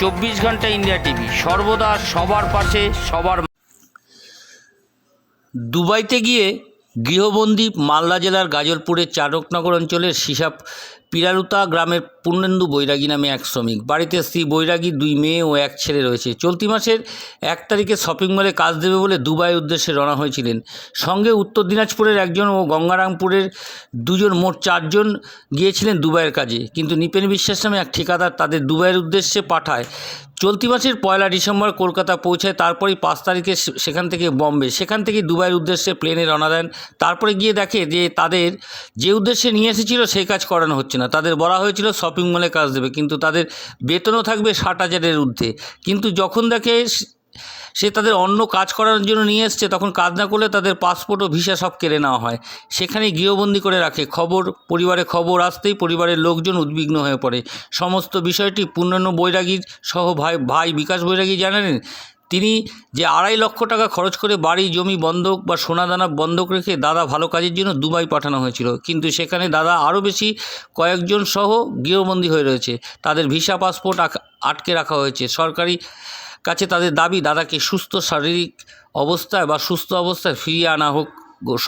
চব্বিশ ঘণ্টা India TV. সর্বদা সবার পাশে, সবার দুবাইতে গিয়ে গৃহবন্দী মালদা জেলার গাজলপুরের চারকনগর অঞ্চলের সিসাব পিরালুতা গ্রামের পূর্ণেন্দু বৈরাগী নামে এক শ্রমিক। বাড়িতে স্ত্রী বৈরাগী, দুই মেয়ে ও এক ছেলে রয়েছে। চলতি মাসের এক তারিখে শপিং মলে কাজ দেবে বলে দুবাই উদ্দেশ্যে রওনা হয়েছিলেন। সঙ্গে উত্তর দিনাজপুরের একজন ও গঙ্গারামপুরের দুজন মোট চারজন গিয়েছিলেন দুবাইয়ের কাজে। কিন্তু নিপেন বিশ্বাস নামে এক ঠিকাদার তাদের দুবাইয়ের উদ্দেশ্যে পাঠায়। চলতি মাসের পয়লা ডিসেম্বর কলকাতা পৌঁছায়, তারপরেই পাঁচ তারিখে সেখান থেকে বম্বে। সেখান থেকে দুবাইয়ের উদ্দেশ্যে প্লেনে রওনা দেন। তারপরে গিয়ে দেখে যে তাদের যে উদ্দেশ্যে নিয়ে এসেছিল সেই কাজ করানো হচ্ছে তাদের বলা হয়েছিল শপিং মলে কাজ দেবে, কিন্তু তাদের বেতনও থাকবে ষাট হাজারের ঊর্ধ্বে। কিন্তু যখন দেখে সে- তাদের অন্য কাজ করার জন্য নিয়ে এসছে, তখন কাজ না করলে তাদের পাসপোর্ট ও ভিসা সব কেড়ে নেওয়া হয়। সেখানে গৃহবন্দী করে রাখে। খবর, পরিবারে খবর আসতেই পরিবারের লোকজন উদ্বিগ্ন হয়ে পড়ে। সমস্ত বিষয়টি পূর্ণান্য বৈরাগীর সহ ভাই ভাই বিকাশ বৈরাগী জানালেন। তিনি যে আড়াই লক্ষ টাকা খরচ করে বাড়ি, জমি বন্ধক বা সোনাদানা বন্ধক রেখে দাদা ভালো কাজের জন্য দুবাই পাঠানো হয়েছিল। কিন্তু সেখানে দাদা আরও বেশি কয়েকজন সহ গৃহবন্দী হয়ে রয়েছে। তাদের ভিসা পাসপোর্ট আটকে রাখা হয়েছে। সরকারি কাছে তাদের দাবি, দাদাকে সুস্থ শারীরিক অবস্থায় বা সুস্থ অবস্থায় ফিরিয়ে আনা হোক।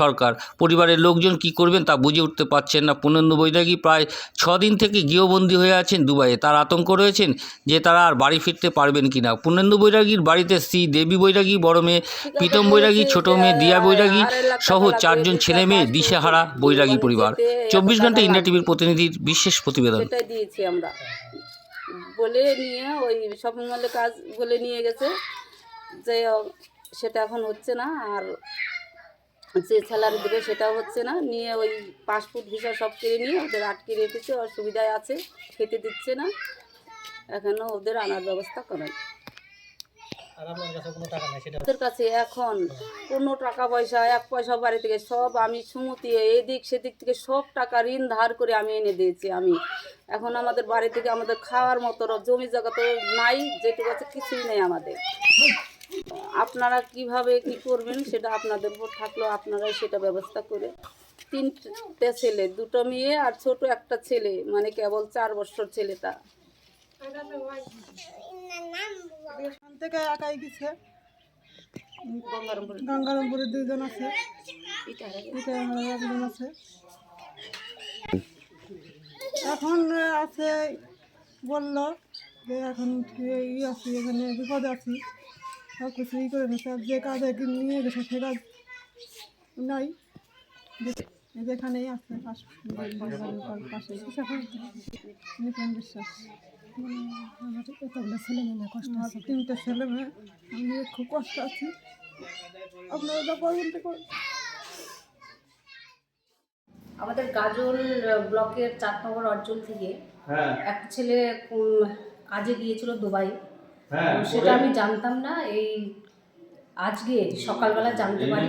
সরকার। পরিবারের লোকজন কি করবেন তা বুঝে উঠতে পারছেন না। পূর্ণেন্দু বৈরাগী প্রায় ছ দিন থেকে গৃহবন্দী হয়ে আছেন দুবাইয়ে। তার আতঙ্ক রয়েছেন যে তারা আর বাড়ি ফিরতে পারবেন কি না পূর্ণেন্দু বৈরাগীর বাড়িতে স্ত্রী দেবী বৈরাগী, বড় মেয়ে প্রীতম বৈরাগী, ছোট মেয়ে দিয়া বৈরাগী সহ চারজন ছেলে মেয়ে দিশেহারা বৈরাগী পরিবার। চব্বিশ ঘণ্টা ইন্ডিয়া টিভির প্রতিনিধির বিশেষ প্রতিবেদন। দিয়েছি আমরা। বলে নিয়ে ওই শপিং মলে কাজ বলে নিয়ে গেছে যে, সেটা এখন হচ্ছে না। আর যে স্যালারি দেবে সেটাও হচ্ছে না। নিয়ে ওই পাসপোর্ট ভিসা সব কেড়ে নিয়ে ওদের আটকে রেখেছে অসুবিধায় আছে খেতে দিচ্ছে না। এখনও ওদের আনার ব্যবস্থা করেন ওদের কাছে এখন কোনো টাকা পয়সা এক পয়সা বাড়ি থেকে সব আমি সুমতি এদিক সেদিক থেকে সব টাকা ঋণ ধার করে আমি এনে দিয়েছি আমি। এখন আমাদের বাড়ি থেকে আমাদের খাওয়ার মতো জমি জায়গা তো নাই যেটুকু আছে কিছুই নেই আমাদের। আপনারা কীভাবে কি করবেন সেটা আপনাদের উপর থাকল, আপনারাই সেটা ব্যবস্থা করে। তিনটে ছেলে, দুটো মেয়ে আর ছোট একটা ছেলে মানে কেবল চার বছর ছেলেটা। থেকে একাই আছে। একজন আছে। এখন আছে, বলল যে এখন ই আছি, এখানে বিপদে আছি। সব কিছু ই করে নিচ্ছে আর যে কাজ কি নিয়ে গেছে সে কাজ নাই। যে- যেখানেই আছে পাশ- পাশে। নিপন বিশ্বাস আমার এতগুলো ছেলে মেয়ে কষ্ট আছে তিনটে ছেলে মেয়ে। আমি খুব কষ্ট আছি। আপনারা যা করবেন আমাদের গাজল ব্লকের চার নম্বর অঞ্চল থেকে একটা ছেলে কাজে গিয়েছিল দুবাই। সেটা আমি জানতাম না এই আজকে সকালবেলা জানতে পারি।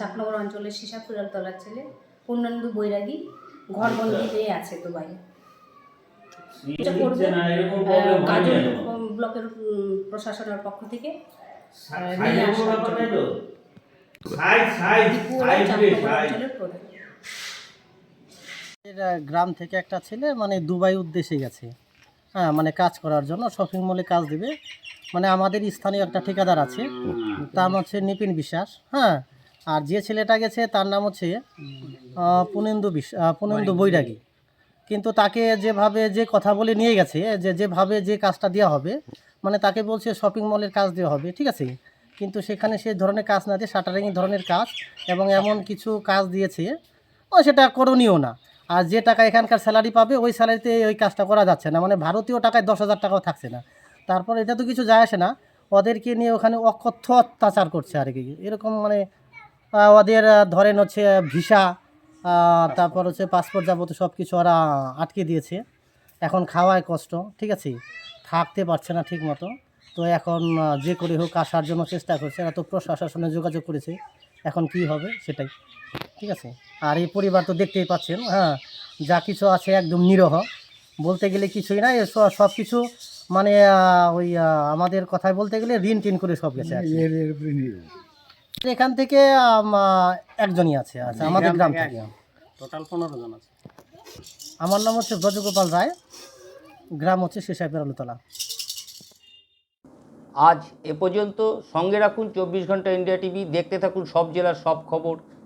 চাকনগর অঞ্চলের সিসাপুরার তলার ছেলে পূর্ণানন্দু বৈরাগী ঘরবন্দি হয়ে আছে দুবাই। এটা গাজল ব্লকের প্রশাসনের পক্ষ থেকে নিয়ে আসার জন্য। গ্রাম থেকে একটা ছেলে মানে দুবাই উদ্দেশ্যে গেছে। হ্যাঁ মানে কাজ করার জন্য শপিং মলে কাজ দেবে। মানে আমাদের স্থানীয় একটা ঠিকাদার আছে, তার নাম হচ্ছে নিপিন বিশ্বাস হ্যাঁ। আর যে ছেলেটা গেছে, তার নাম হচ্ছে পুনেন্দু বিশ পুনেন্দু বৈরাগী। কিন্তু তাকে যেভাবে যে কথা বলে নিয়ে গেছে, যে যেভাবে যে কাজটা দেওয়া হবে মানে তাকে বলছে শপিং মলের কাজ দেওয়া হবে, ঠিক আছে? কিন্তু সেখানে সে ধরনের কাজ না দিয়ে শাটারিং ধরনের কাজ এবং এমন কিছু কাজ দিয়েছে, ও সেটা করণীয় না। আর যে টাকা এখানকার স্যালারি পাবে, ওই স্যালারিতে ওই কাজটা করা যাচ্ছে না। মানে ভারতীয় টাকায় দশ হাজার টাকাও থাকছে না। তারপর এটা তো কিছু যায় আসে না। ওদেরকে নিয়ে ওখানে অকথ্য অত্যাচার করছে আর কি। এরকম মানে ওদের ধরেন হচ্ছে ভিসা তারপর হচ্ছে পাসপোর্ট যাবতীয় সব কিছু ওরা আটকে দিয়েছে। এখন খাওয়ায় কষ্ট, ঠিক আছে? থাকতে পারছে না ঠিক মতো তো এখন যে করে হোক, আসার জন্য চেষ্টা করছে। এরা তো প্রশাসনে যোগাযোগ করেছে। এখন কি হবে সেটাই। ঠিক আছে? আর এই পরিবার তো দেখতেই পাচ্ছেন হ্যাঁ যা কিছু আছে একদম নিরহ। বলতে গেলে কিছুই না সব কিছু মানে ওই আমাদের কথায় বলতে গেলে ঋণ টিন করে সব গেছে এখান থেকে একজনই আছে আচ্ছা আমাদের গ্রাম থেকে টোটাল পনেরো জন আছে। আমার নাম হচ্ছে ব্রজগোপাল রায় গ্রাম হচ্ছে শেষাই পেরালুতলা আজ এ পর্যন্ত সঙ্গে রাখুন চব্বিশ ঘণ্টা ইন্ডিয়া টিভি দেখতে থাকুন সব জেলার সব খবর।